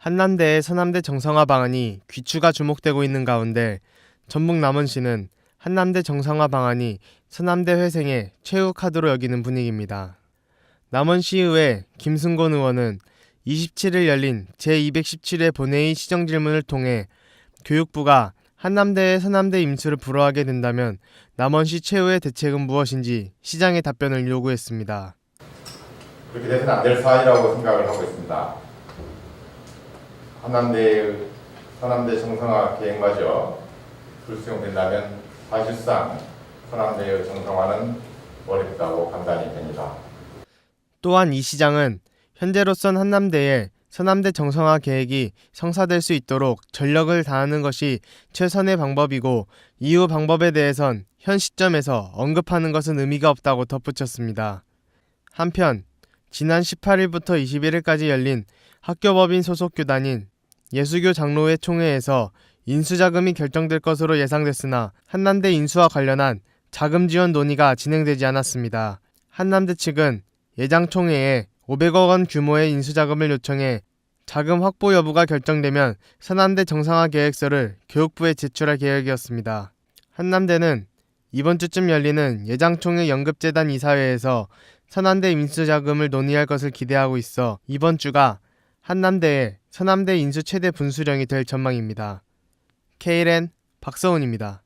한남대의 서남대 정상화 방안이 귀추가 주목되고 있는 가운데 전북 남원시는 한남대 정상화 방안이 서남대 회생의 최후 카드로 여기는 분위기입니다. 남원시의회 김승곤 의원은 27일 열린 제217회 본회의 시정질문을 통해 교육부가 한남대의 서남대 임수를 불허하게 된다면 남원시 최후의 대책은 무엇인지 시장의 답변을 요구했습니다. 그렇게 돼서는 안 될 사안이라고 생각을 하고 있습니다. 한남대의 서남대 정상화 계획마저 불수용된다면 사실상 서남대의 정상화는 어렵다고 판단이 됩니다. 또한 이 시장은 현재로선 한남대의 서남대 정상화 계획이 성사될 수 있도록 전력을 다하는 것이 최선의 방법이고 이후 방법에 대해선 현 시점에서 언급하는 것은 의미가 없다고 덧붙였습니다. 한편 지난 18일부터 21일까지 열린 학교법인 소속 교단인 예수교 장로회 총회에서 인수자금이 결정될 것으로 예상됐으나 한남대 인수와 관련한 자금 지원 논의가 진행되지 않았습니다. 한남대 측은 예장 총회에 500억 원 규모의 인수자금을 요청해 자금 확보 여부가 결정되면 서남대 정상화 계획서를 교육부에 제출할 계획이었습니다. 한남대는 이번 주쯤 열리는 예장총회 연급재단 이사회에서 서남대 인수자금을 논의할 것을 기대하고 있어 이번 주가 한남대의 서남대 인수 최대 분수령이 될 전망입니다. KLN 박서훈입니다.